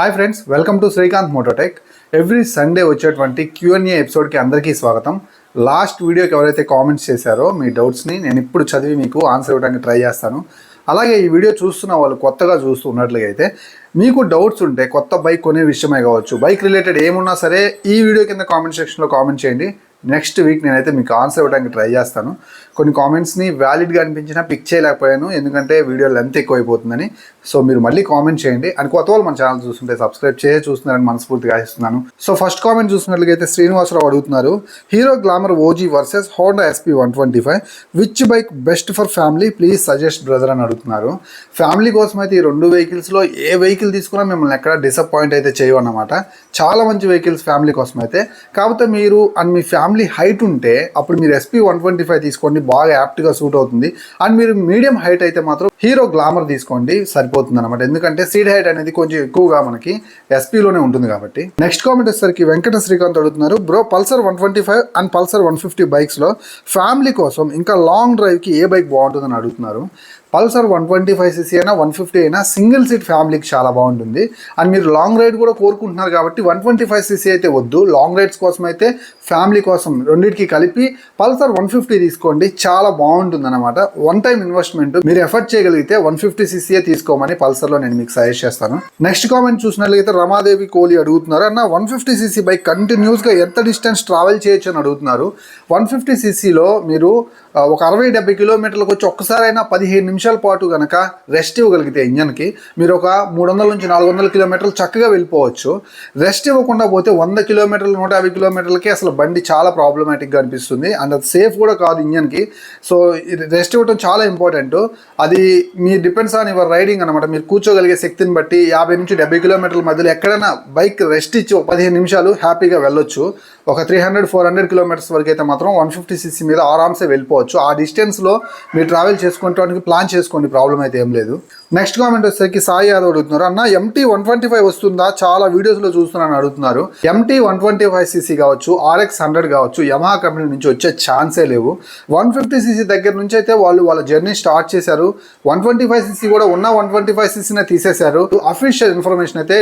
Hi friends welcome to Srikanth Mototech every Sunday వచ్చేటువంటి Q&A ఎపిసోడ్కి అందరికీ స్వాగతం. లాస్ట్ వీడియోకి ఎవరైతే కామెంట్స్ చేశారో మీ డౌట్స్ని నేను ఇప్పుడు చదివి మీకు ఆన్సర్ ఇవ్వడానికి ట్రై చేస్తాను. అలాగే ఈ వీడియో చూస్తున్న వాళ్ళు కొత్తగా చూస్తూ ఉన్నట్లయితే మీకు డౌట్స్ ఉంటే కొత్త బైక్ కొనే విషయమే కావచ్చు. బైక్ రిలేటెడ్ ఏమున్నా సరే ఈ వీడియో కింద కామెంట్ సెక్షన్లో కామెంట్ చేయండి. నెక్స్ట్ వీక్ నేనైతే మీకు ఆన్సర్ ఇవ్వడానికి ట్రై చేస్తాను. కొన్ని కామెంట్స్ని వ్యాలిడ్గా అనిపించినా పిక్ చేయలేకపోయాను ఎందుకంటే వీడియో లెంత్ ఎక్కువైపోతుందని. సో మీరు మళ్ళీ కామెంట్ చేయండి. అని కొత్త వాళ్ళు మన ఛానల్ చూస్తుంటే సబ్స్క్రైబ్ చేసి చూస్తున్నారని మనస్ఫూర్తిగా ఆశిస్తున్నాను. సో ఫస్ట్ కామెంట్ చూసినట్లయితే శ్రీనివాసరావు అడుగుతున్నారు. Hero glamour OG versus Honda SP one twenty five which bike best for family please suggest brother అని అడుగుతున్నారు. ఫ్యామిలీ కోసం అయితే ఈ రెండు వెహికల్స్లో ఏ వెహికల్ తీసుకున్నా మిమ్మల్ని ఎక్కడ డిసప్పాయింట్ అయితే చేయవన్నమాట. చాలా మంచి వెహికల్స్ ఫ్యామిలీ కోసం అయితే కాకపోతే మీరు అండ్ మీ ఫ్యామిలీ ఫ్యామిలీ హైట్ ఉంటే అప్పుడు మీరు ఎస్పీ వన్ ట్వంటీ ఫైవ్ తీసుకోండి బాగా యాప్ట్గా సూట్ అవుతుంది. అండ్ మీరు మీడియం హైట్ అయితే మాత్రం హీరో గ్లామర్ తీసుకోండి సరిపోతుంది అనమాట ఎందుకంటే సీడ్ హైట్ అనేది కొంచెం ఎక్కువగా మనకి ఎస్పీలోనే ఉంటుంది కాబట్టి. నెక్స్ట్ కామెంట్ వచ్చేసరికి వెంకట శ్రీకాంత్ అడుగుతున్నారు bro Pulsar one twenty five and Pulsar one fifty బైక్స్లో family కోసం ఇంకా లాంగ్ డ్రైవ్కి ఏ బైక్ బాగుంటుందని అడుగుతున్నారు. Pulsar one twenty five CC అయినా వన్ ఫిఫ్టీ అయినా సింగిల్ సీట్ ఫ్యామిలీకి చాలా బాగుంటుంది. అండ్ మీరు లాంగ్ రైడ్ కూడా కోరుకుంటున్నారు కాబట్టి వన్ ట్వంటీ ఫైవ్ సీసీ అయితే వద్దు. లాంగ్ రైడ్స్ కోసం అయితే ఫ్యామిలీ కోసం రెండింటికి కలిపి పల్సర్ వన్ ఫిఫ్టీ తీసుకోండి. చాలా బాగుంటుంది అనమాట వన్ టైం ఇన్వెస్ట్మెంట్ మీరు ఎఫర్ట్ చేయగలిగితే వన్ ఫిఫ్టీ సీసీఏ తీసుకోమని పల్సర్లో నేను మీకు సజెస్ట్ చేస్తాను. నెక్స్ట్ కామెంట్ చూసినట్లయితే రమాదేవి కోహ్లీ అడుగుతున్నారు. అన్న వన్ ఫిఫ్టీ సీసీ బైక్ కంటిన్యూస్గా ఎంత డిస్టెన్స్ ట్రావెల్ చేయొచ్చు అని అడుగుతున్నారు. వన్ ఫిఫ్టీ సీసీలో మీరు ఒక అరవై డెబ్బై కిలోమీటర్లకు వచ్చి ఒక్కసారైనా పదిహేను నిమిషాల పాటు కనుక రెస్ట్ ఇవ్వగలిగితే ఇంజన్కి మీరు ఒక మూడు వందల నుంచి నాలుగు వందల కిలోమీటర్లు చక్కగా వెళ్ళిపోవచ్చు. రెస్ట్ ఇవ్వకుండా పోతే వంద కిలోమీటర్లు నూట యాభై కిలోమీటర్లకి అసలు బండి చాలా ప్రాబ్లమాటిక్గా అనిపిస్తుంది. అండ్ అది సేఫ్ కూడా కాదు ఇంజన్కి. సో రెస్ట్ ఇవ్వడం చాలా ఇంపార్టెంట్ అది మీ డిపెండ్స్ ఆన్ యువర్ రైడింగ్ అనమాట మీరు కూర్చోగలిగే శక్తిని బట్టి యాభై నుంచి డెబ్బై కిలోమీటర్ల మధ్యలో ఎక్కడైనా బైక్ రెస్ట్ ఇచ్చి ఒక పదిహేను నిమిషాలు హ్యాపీగా వెళ్ళొచ్చు. ఒక three hundred four hundred kilometres వరకు అయితే మాత్రం వన్ ఫిఫ్టీ సిసి మీద ఆరామ్సే వెళ్ళిపోవచ్చు. ఆ డిస్టెన్స్లో మీరు ట్రావెల్ చేసుకోవడానికి ప్లాన్ చేసుకోండి. ప్రాబ్లం అయితే ఏం లేదు. నెక్స్ట్ కామెంట్ వచ్చేసరికి సాయి యాదవ్ అడుగుతున్నారు. అన్న ఎంటీ వన్ ట్వంటీ ఫైవ్ వస్తుందా? చాలా వీడియోస్లో చూస్తున్నాను అడుగుతున్నారు. MT one twenty five CC కావచ్చు ఆర్ఎక్స్ హండ్రెడ్ కావచ్చు యమహా కంపెనీ నుంచి వచ్చే ఛాన్సే లేవు. వన్ ఫిఫ్టీ సీసీ దగ్గర నుంచి అయితే వాళ్ళు వాళ్ళ జర్నీ స్టార్ట్ చేశారు. వన్ ట్వంటీ ఫైవ్ సీసీ కూడా ఉన్న వన్ ట్వంటీ ఫైవ్ సీసీనే తీసేశారు. అఫీషియల్ ఇన్ఫర్మేషన్ అయితే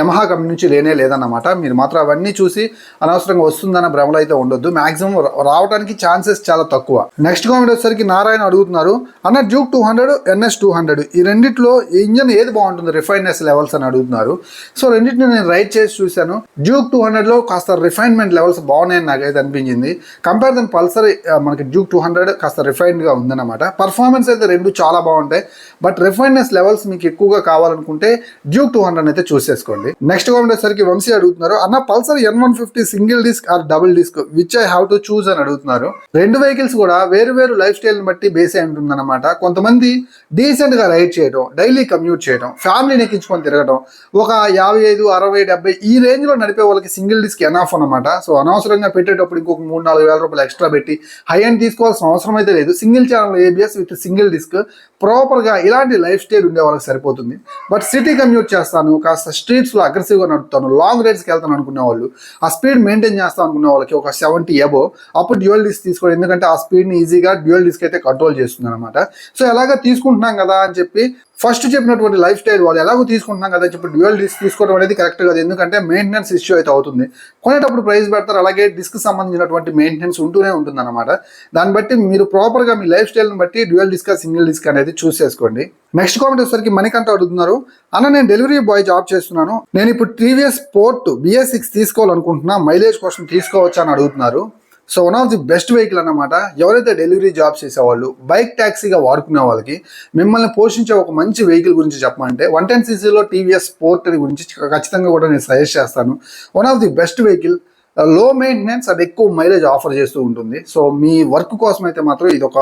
యమహా కంపెనీ నుంచి లేనే లేదన్నమాట. మీరు మాత్రం అవన్నీ చూసి అనవసరంగా వస్తుందన్న భ్రమలు అయితే ఉండొద్దు. మాక్సిమం రావడానికి ఛాన్సెస్ చాలా తక్కువ. నెక్స్ట్ కామెంట్ వచ్చేసరికి నారాయణ అడుగుతున్నారు. అన్న Duke two hundred NS two hundred ఈ రెండు రెండిట్లో ఇంజన్ ఏది బాగుంటుంది? రిఫైనెస్ లెవెల్స్ అని అడుగుతున్నారు. సో రెండింటిని నేను రైడ్ చేసి చూశాను. డ్యూక్ టూ హండ్రెడ్లో కాస్త రిఫైన్మెంట్ లెవెల్స్ బాగున్నాయని నాకైతే అనిపించింది. కంపేర్ దన్ పల్సర్ మనకి డ్యూక్ టూ హండ్రెడ్ కాస్త రిఫైన్డ్గా ఉందన్నమాట. పర్ఫార్మెన్స్ అయితే రెండు చాలా బాగుంటాయి. బట్ రిఫైన్నెస్ లెవెల్స్ మీకు ఎక్కువగా కావాలనుకుంటే డ్యూక్ టూ హండ్రెడ్ అయితే చూసేసుకోండి నెక్స్ట్ ఉండేసరికి వంశీ అడుగుతున్నారు అన్న Pulsar N one fifty single disc or double disc which I have to choose అని అడుగుతున్నారు. రెండు వెహికల్స్ కూడా వేరు వేరు లైఫ్ స్టైల్ని బట్టి బేస్ అయి ఉంటుందన్నమాట. కొంతమంది డీసెంట్గా రైడ్ చేయడం డైలీ కమ్యూట్ చేయడం ఫ్యామిలీని ఎక్కించుకొని తిరగడం ఒక యాభై ఐదు అరవై డెబ్బై ఈ రేంజ్లో నడిపే వాళ్ళకి సింగిల్ డిస్క్ ఎనాఫ్ అనమాట సో అనవసరంగా పెట్టేటప్పుడు ఇంకొక మూడు నాలుగు వేల రూపాయలు ఎక్స్ట్రా పెట్టి హై అండ్ తీసుకోవాల్సిన అవసరం అయితే లేదు. Single channel ABS with single disc ప్రాపర్గా ఇలాంటి లైఫ్ స్టైల్ ఉండే వాళ్ళకి సరిపోతుంది. బట్ సిటీ కమ్యూట్ చేస్తాను కాస్త స్ట్రీట్స్లో అగ్రెసివ్గా నడుపుతాను లాంగ్ రైడ్స్కి వెళ్తాను అనుకునే వాళ్ళు ఆ స్పీడ్ మెయింటైన్ చేస్తాను అనుకునే వాళ్ళకి ఒక సెవెంటీ ఎబో అప్పుడు డ్యూయల్ డిస్క్ తీసుకోండి. ఎందుకంటే ఆ స్పీడ్ని ఈజీగా డ్యూయల్ డిస్క్ అయితే కంట్రోల్ చేస్తుంది అనమాట సో ఎలాగ తీసుకుంటున్నాం కదా అని చెప్పి ఫస్ట్ చెప్పినటువంటి లైఫ్ స్టైల్ వాళ్ళు ఎలాగో తీసుకుంటున్నాం కదా చెప్పి డ్యూయల్ డిస్క్ తీసుకోవడం అనేది కరెక్ట్ కాదు. ఎందుకంటే మెయింటెనెన్స్ ఇష్యూ అయితే అవుతుంది. కొనేటప్పుడు ప్రైస్ పెడతారు. అలాగే డిస్క్ సంబంధించినటువంటి మెయింటెనెన్స్ ఉంటూనే ఉంటుంది అనమాట దాన్ని బట్టి మీరు ప్రాపర్గా మీ లైఫ్ స్టైల్ని బట్టి డ్యూయల్ డిస్క్ సింగిల్ డిస్క్ అనేది చూస్ చేసుకోండి. నెక్స్ట్ కామెంట్ వచ్చేసరికి మణికంట అడుగుతున్నారు అన్న నేను డెలివరీ బాయ్ జాబ్ చేస్తున్నాను. నేను ఇప్పుడు టీవీఎస్ పోర్ట్ బిఎస్ సిక్స్ తీసుకోవాలనుకుంటున్నా. మైలేజ్ కోసం తీసుకోవచ్చా? అని అడుగుతున్నారు. So one of the best vehicle అన్నమాట ఎవరైతే డెలివరీ జాబ్ చేసేవాళ్ళు బైక్ ట్యాక్సీగా వాడుకునే వాళ్ళకి మిమ్మల్ని పోషించే ఒక మంచి వెహికల్ గురించి చెప్పమంటే వన్ టెన్ సీసీలో టీవీఎస్ స్పోర్ట్ గురించి ఖచ్చితంగా కూడా నేను సజెస్ట్ చేస్తాను. వన్ ఆఫ్ ది బెస్ట్ వెహికల్లో మెయింటెనెన్స్ అది ఎక్కువ మైలేజ్ ఆఫర్ చేస్తూ ఉంటుంది. సో మీ వర్క్ కోసం అయితే మాత్రం ఇది ఒక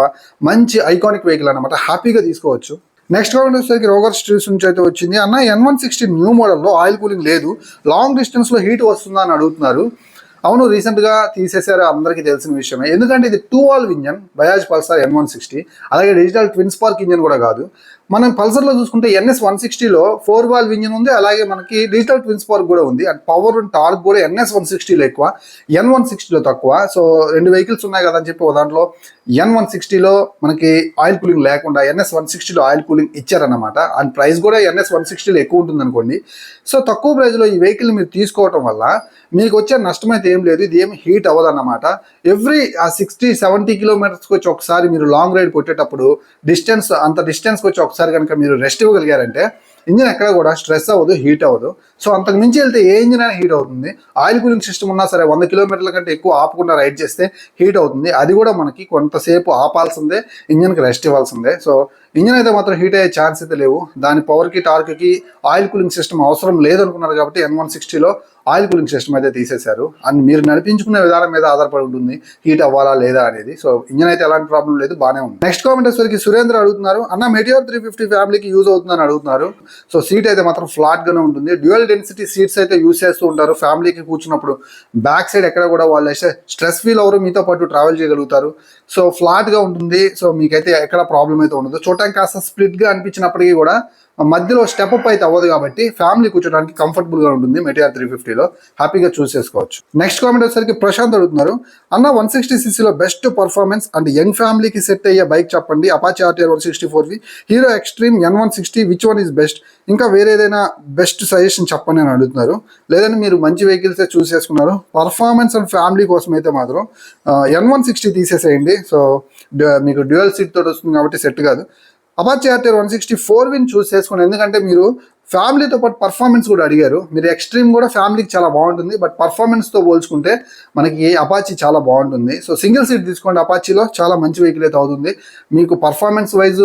మంచి ఐకానిక్ వెహికల్ అనమాట హ్యాపీగా తీసుకోవచ్చు. నెక్స్ట్ కామెంట్ వచ్చేసరికి రోగర్ స్ట్రీస్ నుంచి అయితే వచ్చింది. అన్న ఎన్ వన్ సిక్స్టీ న్యూ మోడల్లో ఆయిల్ కూలింగ్ లేదు. లాంగ్ డిస్టెన్స్లో హీట్ వస్తుందా అని అడుగుతున్నారు. అవును రీసెంట్గా తీసేశారు అందరికీ తెలిసిన విషయమే. ఎందుకంటే ఇది two valve engine Bajaj Pulsar N one sixty అలాగే డిజిటల్ ట్విన్ స్పార్క్ ఇంజన్ కూడా కాదు. మనం పల్సర్లో చూసుకుంటే ఎన్ఎస్ వన్ సిక్స్టీలో ఫోర్ వాల్వ్ ఇంజన్ ఉంది అలాగే మనకి డిజిటల్ ట్విన్ స్పార్క్ కూడా ఉంది. అండ్ పవర్ అండ్ టార్క్ కూడా ఎన్ఎస్ వన్ సిక్స్టీలో ఎక్కువ ఎన్ వన్ సిక్స్టీలో తక్కువ. సో రెండు వెహికల్స్ ఉన్నాయి కదా అని చెప్పి దాంట్లో ఎన్ వన్ సిక్స్టీలో మనకి ఆయిల్ కూలింగ్ లేకుండా ఎన్ఎస్ వన్ సిక్స్టీలో ఆయిల్ కూలింగ్ ఇచ్చారన్నమాట. అండ్ ప్రైస్ కూడా ఎన్ఎస్ వన్ సిక్స్టీలో ఎక్కువ ఉంటుంది అనుకోండి సో తక్కువ ప్రైస్లో ఈ వెహికల్ మీరు తీసుకోవటం వల్ల మీకు వచ్చే నష్టం అయితే ఏం లేదు ఇది ఏం హీట్ అవ్వదు అన్నమాట ఎవ్రీ ఆ సిక్స్టీ సెవెంటీ కిలోమీటర్స్కి వచ్చి ఒకసారి మీరు లాంగ్ రైడ్ కొట్టేటప్పుడు డిస్టెన్స్ అంత డిస్టెన్స్కి వచ్చి ఒకసారి కనుక మీరు రెస్ట్ ఇవ్వగలిగారంటే ఇంజిన్ ఎక్కడ కూడా స్ట్రెస్ అవ్వదు హీట్ అవ్వదు. సో అంతకు మించి వెళ్తే ఏ ఇంజిన్ అయినా హీట్ అవుతుంది. ఆయిల్ కూలింగ్ సిస్టమ్ ఉన్నా సరే వంద కిలోమీటర్ల కంటే ఎక్కువ ఆపకుండా రైడ్ చేస్తే హీట్ అవుతుంది. అది కూడా మనకి కొంతసేపు ఆపాల్సిందే ఇంజిన్కి రెస్ట్ ఇవ్వాల్సిందే. సో ఇంజిన్ అయితే మాత్రం హీట్ అయ్యే ఛాన్స్ అయితే లేవు. దాని పవర్కి టార్క్కి ఆయిల్ కూలింగ్ సిస్టమ్ అవసరం లేదనుకున్నారు కాబట్టి ఎన్ వన్ సిక్స్టీలో ఆయిల్ కూలింగ్ సిస్టమ్ అయితే తీసేశారు. అండ్ మీరు నడిపించుకునే విధానం మీద ఆధారపడి ఉంటుంది. హీట్ అవ్వాలా లేదా అనేది. సో ఇంజన్ అయితే ఎలాంటి ప్రాబ్లం లేదు బాగానే ఉంది. నెక్స్ట్ కామెంట్ వచ్చేసరికి సురేంద్ర అడుగుతున్నారు. అన్న మెటియోర్ త్రీ ఫిఫ్టీ ఫ్యామిలీకి యూజ్ అవుతుందని అడుగుతున్నారు. సో సీట్ అయితే మాత్రం ఫ్లాట్ గానే ఉంటుంది. డ్యూయల్ డెన్సిటీ సీట్స్ అయితే యూజ్ చేస్తూ ఉంటారు. ఫ్యామిలీకి కూర్చున్నప్పుడు బ్యాక్ సైడ్ ఎక్కడ కూడా వాళ్ళు అయితే స్ట్రెస్ ఫీల్ అవరు మీతో పాటు ట్రావెల్ చేయగలుగుతారు. సో ఫ్లాట్గా ఉంటుంది. సో మీకైతే ఎక్కడ ప్రాబ్లం అయితే ఉండదు. చూడటానికి కాస్త స్ప్లిట్గా అనిపించినప్పటికీ కూడా మధ్యలో స్టెప్ అప్ అయితే అవ్వదు కాబట్టి ఫ్యామిలీ కూర్చోడానికి కంఫర్టబుల్గా ఉంటుంది మెటీఆర్ త్రీ ఫిఫ్టీలో హ్యాపీగా చూస్ చేసుకోవచ్చు. నెక్స్ట్ కామెంట్ వచ్చేసరికి ప్రశాంత్ అడుగుతున్నారు. అన్న వన్ సిక్స్టీ సీసీలో బెస్ట్ పర్ఫార్మెన్స్ అండ్ యంగ్ ఫ్యామిలీకి సెట్ అయ్యే బైక్ చెప్పండి. Apache RTR one sixty four V Hero Xtreme N one sixty which one is best ఇంకా వేరే ఏదైనా బెస్ట్ సజెషన్ చెప్పండి అని అడుగుతున్నారు. లేదంటే మీరు మంచి వెహికల్సే చూస్ చేసుకున్నారు. పర్ఫార్మెన్స్ అండ్ ఫ్యామిలీ కోసం అయితే మాత్రం ఎన్ వన్ సిక్స్టీ తీసేసేయండి. సో మీకు డ్యూయల్ సీట్ తోటి వస్తుంది కాబట్టి సెట్ కాదు. Apache RTR one sixty four V choose చేసుకోండి ఎందుకంటే మీరు ఫ్యామిలీతో పాటు పర్ఫార్మెన్స్ కూడా అడిగారు. మీరు ఎక్స్ట్రీమ్ కూడా ఫ్యామిలీకి చాలా బాగుంటుంది. బట్ పర్ఫార్మెన్స్తో పోల్చుకుంటే మనకి అపాచీ చాలా బాగుంటుంది. సో సింగిల్ సీట్ తీసుకోండి. అపాచీలో చాలా మంచి వెహికల్ అయితే అవుతుంది. మీకు పర్ఫార్మెన్స్ వైజ్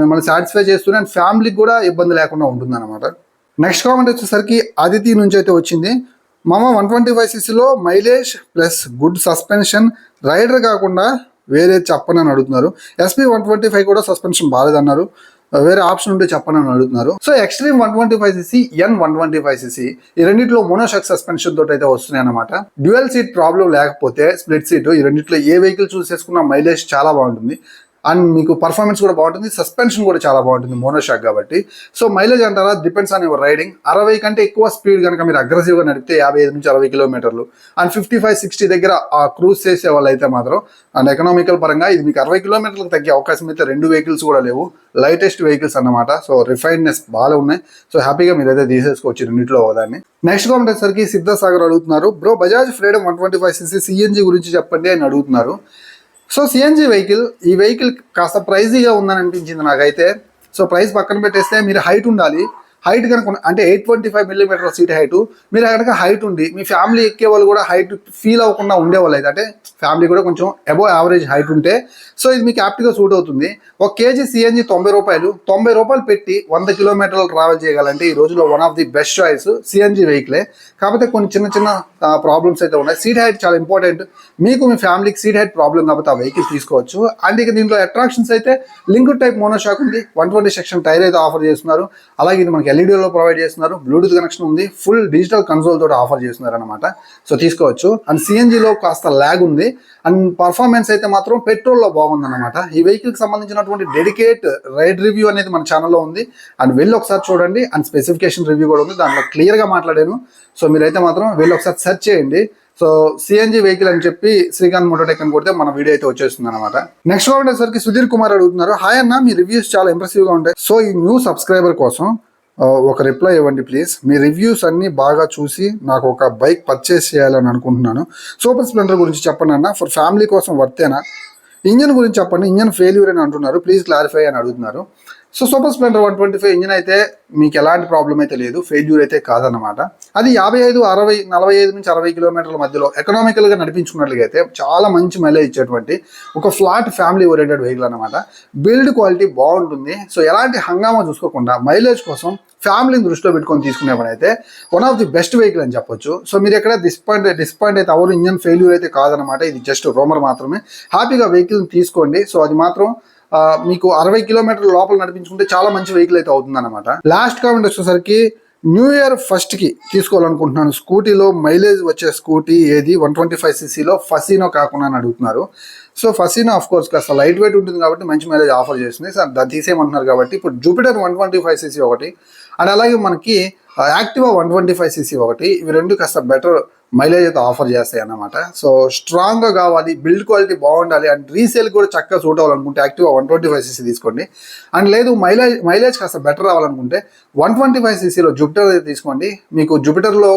మిమ్మల్ని సాటిస్ఫై చేస్తుంది. అండ్ ఫ్యామిలీకి కూడా ఇబ్బంది లేకుండా ఉంటుంది అనమాట నెక్స్ట్ కామెంట్ వచ్చేసరికి అదితి నుంచి అయితే వచ్చింది. మామ one twenty five సీసీలో mileage plus good suspension rider కాకుండా వేరే చెప్పనని అడుగుతున్నారు. ఎస్పీ వన్ ట్వంటీ ఫైవ్ కూడా సస్పెన్షన్ బాగాలేదన్నారు uh, వేరే ఆప్షన్ ఉంటే చెప్పనని అడుగుతున్నారు. So Xtreme one twenty five CC N one twenty five CC ఈ రెండింటిలో మోనోషక్ సస్పెన్షన్ తోటి అయితే వస్తున్నాయి అనమాట డ్యూయల్ సీట్ ప్రాబ్లం లేకపోతే స్ప్లిట్ సీట్ ఈ రెండింటిలో ఏ వెహికల్ చూస్ చేసుకున్న మైలేజ్ చాలా బాగుంటుంది. అండ్ మీకు పర్ఫార్మెన్స్ కూడా బాగుంటుంది సస్పెన్షన్ కూడా చాలా బాగుంటుంది మోనోషాక్ కాబట్టి. సో మైలేజ్ అంటారా డిపెండ్స్ ఆన్ యువర్ రైడింగ్ అరవై కంటే ఎక్కువ స్పీడ్ కనుక మీరు అగ్రెసివ్గా నడిపితే యాభై ఐదు నుంచి అరవై కిలోమీటర్లు. అండ్ ఫిఫ్టీ ఫైవ్ సిక్స్టీ దగ్గర ఆ క్రూజ్ చేసే వాళ్ళు అయితే మాత్రం అండ్ ఎకనామికల్ పరంగా ఇది మీకు అరవై కిలోమీటర్లకు తగ్గే అవకాశం అయితే రెండు వెహికల్స్ కూడా లేవు. లైటెస్ట్ వెహికల్స్ అన్నమాట. సో రిఫైన్డ్నెస్ బాగా ఉన్నాయి. సో హ్యాపీగా మీరు అయితే తీసేసుకోవచ్చు రెండింటిలో దాన్ని నెక్స్ట్ కామెంట్ వచ్చేసరికి సిద్ధాసాగర్ అడుగుతున్నారు. Bro Bajaj Freedom one twenty five CC CNG గురించి చెప్పండి అని అడుగుతున్నారు. సో సిఎన్జి వెహికల్ ఈ వెహికల్ కాస్త ప్రైజీగా ఉందని అనిపించింది నాకైతే. సో ప్రైస్ పక్కన పెట్టేస్తే మీరు హైట్ ఉండాలి. హైట్ కనుక అంటే eight twenty five millimetre seat height మీరు కనుక హైట్ ఉండి మీ ఫ్యామిలీ ఎక్కే వాళ్ళు కూడా హైట్ ఫీల్ అవ్వకుండా ఉండేవాళ్ళు అయితే అంటే ఫ్యామిలీ కూడా కొంచెం అబోవ్ యావరేజ్ హైట్ ఉంటే సో ఇది మీకు యాప్ట్గా సూట్ అవుతుంది. ఒక కేజీ సిఎన్జి తొంభై రూపాయలు తొంభై రూపాయలు పెట్టి వంద కిలోమీటర్లు ట్రావెల్ చేయగలంటే ఈ రోజులో one of the best choice CNG వెహికలే కాకపోతే కొన్ని చిన్న చిన్న ప్రాబ్లమ్స్ అయితే ఉన్నాయి. సీట్ హైట్ చాలా ఇంపార్టెంట్ మీకు మీ ఫ్యామిలీకి సీట్ హైట్ ప్రాబ్లం కాబట్టి ఆ వెహికల్ తీసుకోవచ్చు. అండ్ ఇక దీంట్లో అట్రాక్షన్స్ అయితే లింక్డ్ టైప్ మోనోషాక్ ఉంది. వన్ ట్వంటీ సెక్షన్ టైర్ అయితే ఆఫర్ చేస్తున్నారు. అలాగే ఇది మనకి ఎల్ఈడీలో ప్రొవైడ్ చేస్తున్నారు. బ్లూటూత్ కనెక్షన్ ఉంది. ఫుల్ డిజిటల్ కన్సోల్ తోటి ఆఫర్ చేస్తున్నారు అనమాట సో తీసుకోవచ్చు. అండ్ సిఎన్జిలో కాస్త ల్యాగ్ ఉంది. అండ్ పర్ఫార్మెన్స్ అయితే మాత్రం పెట్రోల్లో బాగుంది అనమాట ఈ వెహికల్కి సంబంధించినటువంటి డెడికేట్ రైడ్ రివ్యూ అనేది మన ఛానల్లో ఉంది. అండ్ వెళ్ళి ఒకసారి చూడండి. అండ్ స్పెసిఫికేషన్ రివ్యూ కూడా ఉంది. దాంట్లో క్లియర్గా మాట్లాడాను. సో మీరైతే మాత్రం వెళ్ళి ఒకసారి సెర్చ్ చేయండి. సో సిఎన్జి వెహికల్ అని చెప్పి శ్రీకాంత్ మోటోటెక్ అని కొడితే మన వీడియో అయితే వచ్చేస్తుంది అనమాట నెక్స్ట్ సరికి సుధీర్ కుమార్ అడుగుతున్నారు. హాయ్ అన్న మీ రివ్యూస్ చాలా ఇంప్రెసివ్గా ఉంటాయి. సో ఈ న్యూ సబ్స్క్రైబర్ కోసం ఒక రిప్లై ఇవ్వండి ప్లీజ్ మీ రివ్యూస్ అన్నీ బాగా చూసి నాకు ఒక బైక్ పర్చేస్ చేయాలని అనుకుంటున్నాను. సూపర్ స్ప్లెండర్ గురించి చెప్పండి అన్న. ఫర్ ఫ్యామిలీ కోసం వర్తేనా ఇంజన్ గురించి చెప్పండి. ఇంజన్ ఫెయిల్యూర్ అని అంటున్నారు. ప్లీజ్ క్లారిఫై అని అడుగుతున్నారు. So Super Splendor one twenty five engine అయితే మీకు ఎలాంటి ప్రాబ్లం అయితే లేదు. ఫెయిల్యూర్ అయితే కాదనమాట అది యాభై ఐదు అరవై నలభై ఐదు నుంచి అరవై కిలోమీటర్ల మధ్యలో ఎకనామికల్గా నడిపించుకున్నట్లయితే చాలా మంచి మైలేజ్ ఇచ్చేటువంటి ఒక ఫ్లాట్ ఫ్యామిలీ ఓరియంటెడ్ వెహికల్ అనమాట బిల్డ్ క్వాలిటీ బాగుంటుంది. సో ఎలాంటి హంగామా చూసుకోకుండా మైలేజ్ కోసం ఫ్యామిలీని దృష్టిలో పెట్టుకొని తీసుకునే పని అయితే one of the best vehicle అని చెప్పొచ్చు. సో మీరు ఎక్కడ డిస్పాయింట్ డిస్పాయింట్ అయితే అవరు ఇంజన్ ఫెయిల్యూర్ అయితే కాదనమాట ఇది జస్ట్ రోమర్ మాత్రమే. హ్యాపీగా వెహికల్ని తీసుకోండి. సో అది మాత్రం మీకు అరవై కిలోమీటర్ల లోపల నడిపించుకుంటే చాలా మంచి వెహికల్ అయితే అవుతుంది అనమాట లాస్ట్ కామెంట్ వచ్చేసరికి న్యూ ఇయర్ ఫస్ట్కి తీసుకోవాలనుకుంటున్నాను. స్కూటీలో మైలేజ్ వచ్చే స్కూటీ ఏది? వన్ ట్వంటీ ఫైవ్ సీసీలో ఫసీనో కాకుండా అని అడుగుతున్నారు. సో ఫసీనో ఆఫ్ కోర్స్ కాస్త లైట్ వెయిట్ ఉంటుంది కాబట్టి మంచి మైలేజ్ ఆఫర్ చేస్తుంది. సార్ దాన్ని తీసేయమంటున్నారు కాబట్టి ఇప్పుడు Jupiter one twenty five CC ఒకటి అండ్ అలాగే మనకి Activa one twenty five CC ఒకటి ఇవి రెండు కాస్త బెటర్ మైలేజ్ అయితే ఆఫర్ చేస్తాయి అన్నమాట సో స్ట్రాంగ్గా కావాలి బిల్డ్ క్వాలిటీ బాగుండాలి అండ్ రీసేల్ కూడా చక్కగా సూట్ అవ్వాలనుకుంటే Activa one twenty five CC తీసుకోండి. అండ్ లేదు మైలేజ్ మైలేజ్ కాస్త బెటర్ రావాలనుకుంటే వన్ ట్వంటీ ఫైవ్ సీసీలో జూపిటర్ అయితే తీసుకోండి. మీకు జూపిటర్లో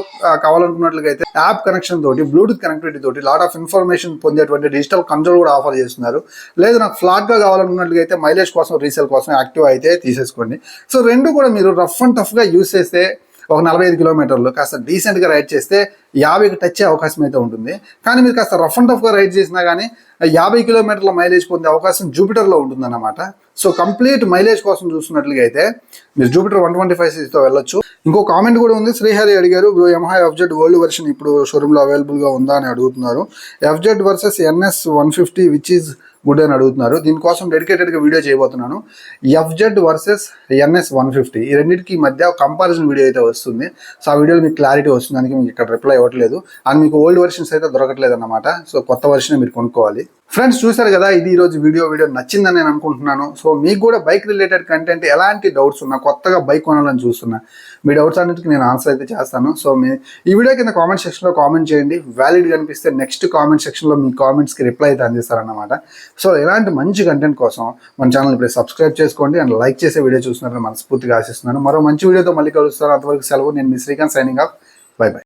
కావాలనుకున్నట్లుగా అయితే యాప్ కనెక్షన్ తోటి బ్లూటూత్ కనెక్టివిటీ తోటి లాట్ ఆఫ్ ఇన్ఫర్మేషన్ పొందేటువంటి డిజిటల్ కంట్రోల్ కూడా ఆఫర్ చేస్తున్నారు. లేదు నాకు ఫ్లాట్గా కావాలనుకున్నట్లుగా అయితే మైలేజ్ కోసం రీసేల్ కోసం యాక్టివ్ అయితే తీసేసుకోండి. సో రెండు కూడా మీరు రఫ్ అండ్ టఫ్గా యూస్ చేస్తే ఒక నలభై ఐదు కిలోమీటర్లు కాస్త డీసెంట్గా రైడ్ చేస్తే యాభైకి టచ్ అయ్యే అవకాశం అయితే ఉంటుంది. కానీ మీరు కాస్త రఫ్ అండ్ టఫ్గా రైడ్ చేసినా కానీ యాభై కిలోమీటర్ల మైలేజ్ పొందే అవకాశం జూపిటర్లో ఉంటుందన్నమాట. సో కంప్లీట్ మైలేజ్ కోసం చూస్తున్నట్లుగా అయితే మీరు జూపిటర్ వన్ ట్వంటీ ఫైవ్ సీసీతో వెళ్ళొచ్చు. ఇంకో కామెంట్ కూడా ఉంది. శ్రీహరి అడిగారు bro Yamaha FZ old version ఇప్పుడు షోరూంలో అవైలబుల్గా ఉందా? అని అడుగుతున్నారు. FZ versus NS one fifty which is good అని అడుగుతున్నారు. దీనికోసం డెడికేటెడ్గా వీడియో చేయబోతున్నాను. FZ versus NS one fifty ఈ రెండింటికి మధ్య కంపారిజన్ వీడియో అయితే వస్తుంది. సో ఆ వీడియోలో మీకు క్లారిటీ వస్తుంది. దానికి మీకు ఇక్కడ రిప్లై ఇవ్వట్లేదు. అండ్ మీకు ఓల్డ్ వెర్షన్స్ అయితే దొరకట్లేదు అనమాట సో కొత్త వెర్షన్ మీరు కొనుక్కోవాలి. ఫ్రెండ్స్ చూసారు కదా ఇది ఈరోజు వీడియో వీడియో నచ్చిందని నేను అనుకుంటున్నాను. సో మీకు కూడా బైక్ రిలేటెడ్ కంటెంట్ ఎలాంటి డౌట్స్ ఉన్నా కొత్తగా బైక్ కొనాలని చూస్తున్నా మీ డౌట్స్ అన్నిటికీ నేను ఆన్సర్ అయితే చేస్తాను. సో మీ ఈ వీడియో కింద కామెంట్ సెక్షన్లో కామెంట్ చేయండి. వ్యాలిడ్ కనిపిస్తే నెక్స్ట్ కామెంట్ సెక్షన్లో మీ కామెంట్స్కి రిప్లై అయితే అందిస్తారన్నమాట. సో ఇలాంటి మంచి కంటెంట్ కోసం మన ఛానల్ ఇప్పుడు సబ్స్క్రైబ్ చేసుకోండి అండ్ లైక్ చేసే వీడియో చూస్తున్నారని మనస్ఫూర్తిగా ఆశిస్తున్నాను. మరో మంచి వీడియోతో మళ్ళీ కలుస్తాను. అంతవరకు సెలవు. నేను మీ Srikanth signing off bye bye